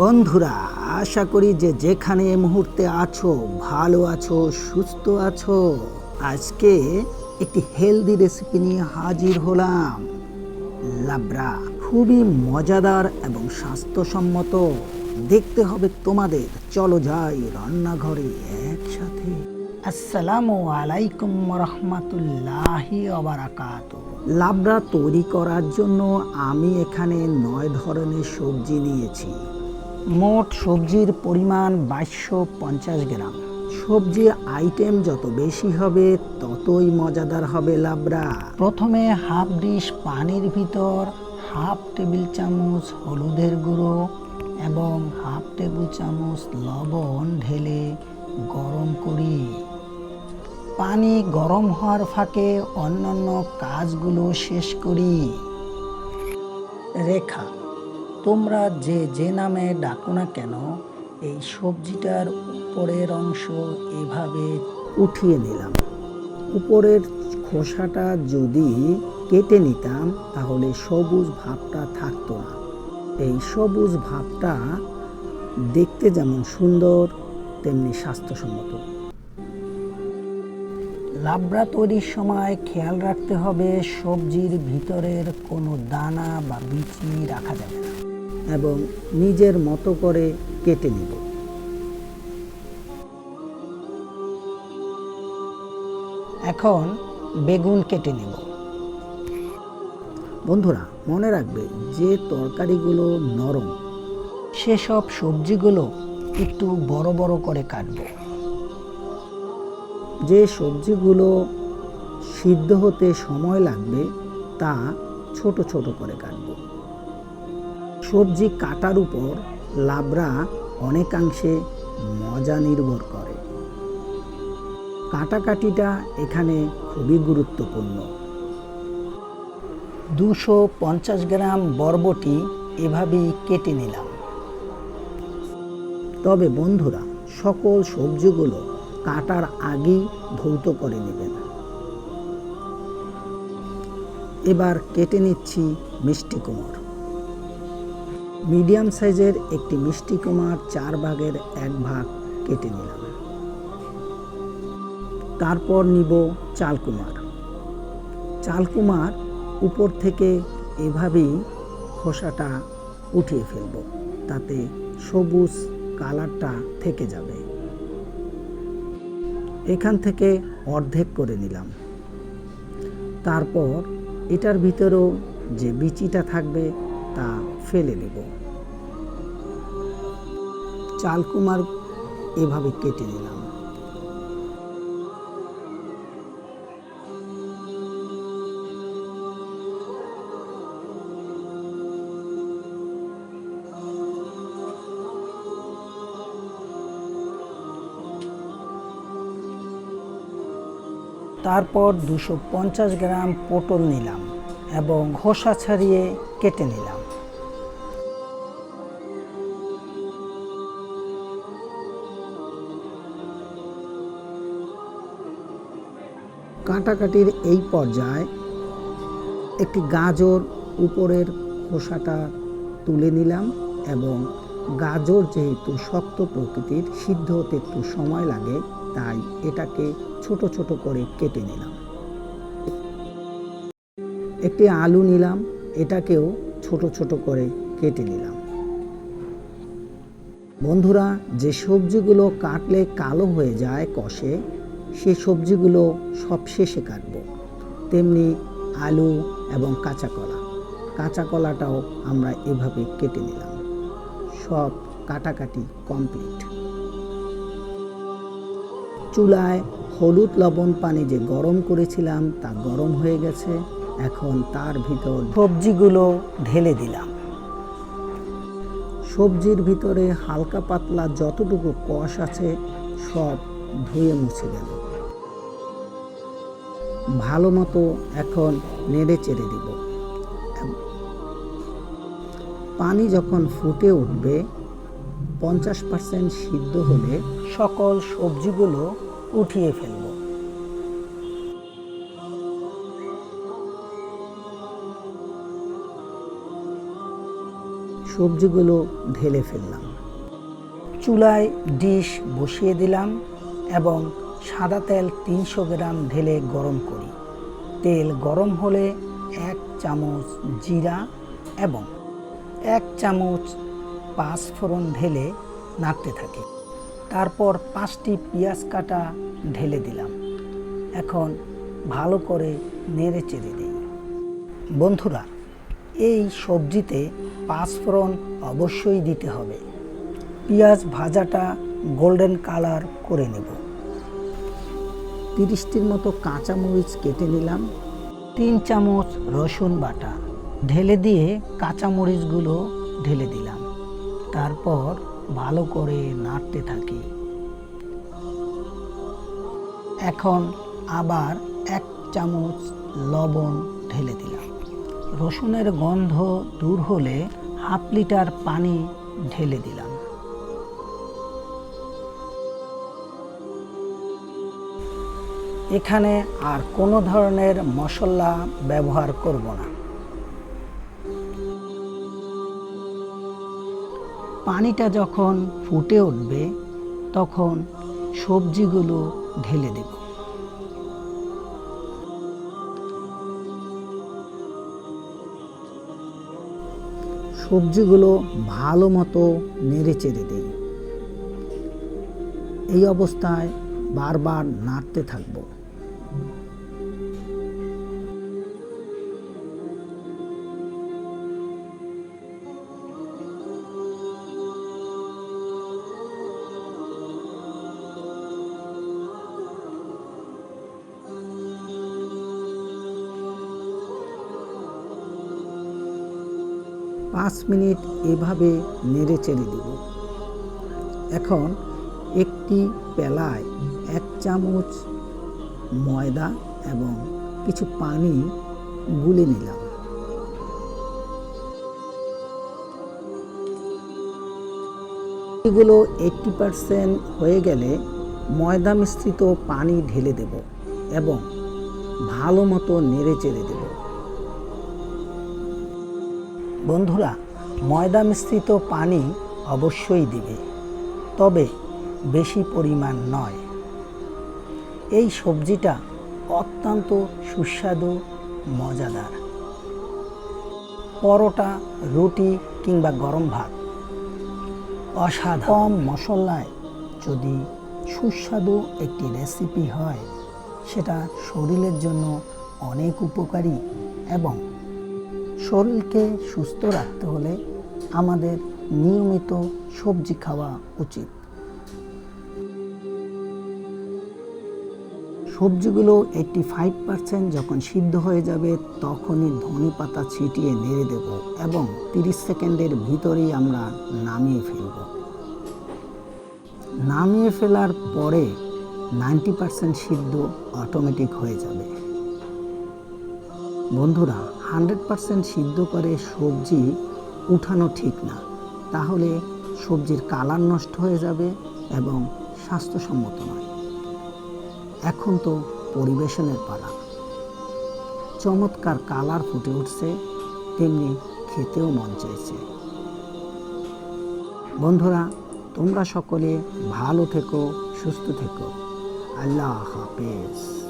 বন্ধুরা, আশা করি যে যেখানে এই মুহূর্তে আছো, ভালো আছো, সুস্থ আছো, আজকে একটি হেলদি রেসিপি নিয়ে হাজির হলাম। লাবড়া, খুবই মজাদার এবং স্বাস্থ্যসম্মত। দেখতে হবে তোমাদের। চলো যাই রান্নাঘরে একসাথে। আসসালামু আলাইকুম রহমতুল্লাহি অবরাকাত লাবড়া তৈরি করার জন্য আমি এখানে নয় ধরনের সবজি নিয়েছি। মোট সবজির পরিমাণ বাইশশো পঞ্চাশ গ্রাম। সবজির আইটেম যত বেশি হবে, ততই মজাদার হবে লাবড়া। প্রথমে হাফ ডিশ পানির ভিতর হাফ টেবিল চামচ হলুদের গুঁড়ো এবং হাফ টেবিল চামচ লবণ ঢেলে গরম করি। পানি গরম হওয়ার ফাঁকে অন্যান্য কাজগুলো শেষ করি। রেখা তোমরা যে যে নামে ডাকো না কেন, এই সবজিটার উপরের অংশ এভাবে উঠিয়ে নিলাম। উপরের খোসাটা যদি কেটে নিতাম, তাহলে সবুজ ভাবটা থাকতো না। এই সবুজ ভাবটা দেখতে যেমন সুন্দর, তেমনি স্বাস্থ্যসম্মত। লাবড়া তৈরির সময় খেয়াল রাখতে হবে, সবজির ভিতরের কোনো দানা বা বিচি রাখা যাবে না এবং নিজের মতো করে কেটে নিব। এখন বেগুন কেটে নেব। বন্ধুরা, মনে রাখবে যে তরকারিগুলো নরম, সেসব সবজিগুলো একটু বড় বড় করে কাটবো। যে সবজিগুলো সিদ্ধ হতে সময় লাগবে, তা ছোট ছোট করে কাটব। সবজি কাটার উপর লাবড়া অনেকাংশে মজা নির্ভর করে। কাটাকাটিটা এখানে খুবই গুরুত্বপূর্ণ। দুশো পঞ্চাশ গ্রাম বরবটি এভাবেই কেটে নিলাম। তবে বন্ধুরা, সকল সবজিগুলো কাটার আগেই ভৌত করে নেবেন এবার কেটে নিচ্ছি মিষ্টি কুমড় মিডিয়াম সাইজের একটি মিষ্টি কুমার চার ভাগের এক ভাগ কেটে নিলাম। তারপর নিব চালকুমার চালকুমার উপর থেকে এভাবেই খোসাটা উঠিয়ে ফেলব, তাতে সবুজ কালারটা থেকে যাবে। এখান থেকে অর্ধেক করে নিলাম। তারপর এটার ভিতরেও যে বিচিটা থাকবে তা ফেলে দেব চালকুমার এভাবে কেটে নিলাম। তারপর দুশো গ্রাম পটল নিলাম এবং খোসা ছাড়িয়ে কেটে নিলাম। কাটাকাটির এই পর্যায়ে একটি গাজর উপরের খোসাটা তুলে নিলাম এবং গাজর যেহেতু শক্ত প্রকৃতির, সিদ্ধ হতে একটু সময় লাগে, তাই এটাকে ছোট ছোট করে কেটে নিলাম। একটি আলু নিলাম, এটাকেও ছোট ছোট করে কেটে নিলাম। বন্ধুরা, যে সবজিগুলো কাটলে কালো হয়ে যায় কষে, সে সবজিগুলো সব শেষে কাটবো। তেমনি আলু এবং কাঁচা কলা কাঁচা কলাটাও আমরা এভাবে কেটে নিলাম। সব কাটাকাটি কমপ্লিট। চুলায় হলুদ লবণ পানি যে গরম করেছিলাম, তা গরম হয়ে গেছে। এখন তার ভিতর সবজিগুলো ঢেলে দিলাম। সবজির ভিতরে হালকা পাতলা যতটুকু কষ আছে, সব ধুয়ে মুছে গেল। ভালো মতো এখন নেড়ে চেড়ে দিব। পানি যখন ফুটে উঠবে, পঞ্চাশ পার্সেন্ট সিদ্ধ হলে সকল সবজিগুলো উঠিয়ে ফেলব। সবজিগুলো ঢেলে ফেললাম। চুলায় ডিশ বসিয়ে দিলাম এবং সাদা তেল তিনশো গ্রাম ঢেলে গরম করি। তেল গরম হলে এক চামচ জিরা এবং এক চামচ পাঁচ ফোড়ন ঢেলে নাড়তে থাকি। তারপর পাঁচটি পেঁয়াজ কাটা ঢেলে দিলাম। এখন ভালো করে নেড়ে চেড়ে দিই বন্ধুরা, এই সবজিতে পাঁচফোড়ন অবশ্যই দিতে হবে। পেঁয়াজ ভাজাটা গোল্ডেন কালার করে নেব। তিরিশটির মতো কাঁচামরিচ কেটে নিলাম। তিন চামচ রসুন বাটা ঢেলে দিয়ে কাঁচামরিচগুলো ঢেলে দিলাম। তারপর ভালো করে নাড়তে থাকি। এখন আবার এক চামচ লবণ ঢেলে দিলাম। রসুনের গন্ধ দূর হলে হাফ লিটার পানি ঢেলে দিলাম। এখানে আর কোনো ধরনের মশলা ব্যবহার করব না। পানিটা যখন ফুটে উঠবে, তখন সবজিগুলো ঢেলে দেব। সবজিগুলো ভালো মতো নেড়ে চেড়ে দেই। এই অবস্থায় বারবার নাড়তে থাকব। পাঁচ মিনিট এভাবে নেড়ে চেড়ে দিব। এখন একটি পেলায় এক চামচ ময়দা এবং কিছু পানি গুলে নিলাম। এগুলো এইটটি পারসেন্ট হয়ে গেলে ময়দা মিশ্রিত পানি ঢেলে দেব এবং ভালো মতো নেড়ে চেড়ে দেব। বন্ধুরা, ময়দা মিশ্রিত পানি অবশ্যই দিবে, তবে বেশি পরিমাণ নয়। এই সবজিটা অত্যন্ত সুস্বাদু, মজাদার। পরোটা, রুটি কিংবা গরম ভাত অসাধারণ মশলায় যদি সুস্বাদু একটি রেসিপি হয়, সেটা শরীরের জন্য অনেক উপকারী এবং শরীরকে সুস্থ রাখতে হলে আমাদের নিয়মিত সবজি খাওয়া উচিত। সবজিগুলো এইটটি ফাইভ পার্সেন্ট যখন সিদ্ধ হয়ে যাবে, তখনই ধনে পাতা ছিটিয়ে নেড়ে দেব এবং তিরিশ সেকেন্ডের ভিতরেই আমরা নামিয়ে ফেলব। নামিয়ে ফেলার পরে নাইনটি পার্সেন্ট সিদ্ধ অটোমেটিক হয়ে যাবে। বন্ধুরা হান্ড্রেড পার্সেন্ট সিদ্ধ করে সবজি উঠানো ঠিক না। তাহলে সবজির কালার নষ্ট হয়ে যাবে এবং স্বাস্থ্যসম্মত নয়। এখন তো পরিবেশনের পালা। চমৎকার কালার ফুটে উঠছে, তেমনি খেতেও মন চাইছে। বন্ধুরা, তোমরা সকলে ভালো থেকো, সুস্থ থেকো। আল্লাহ হাফেজ।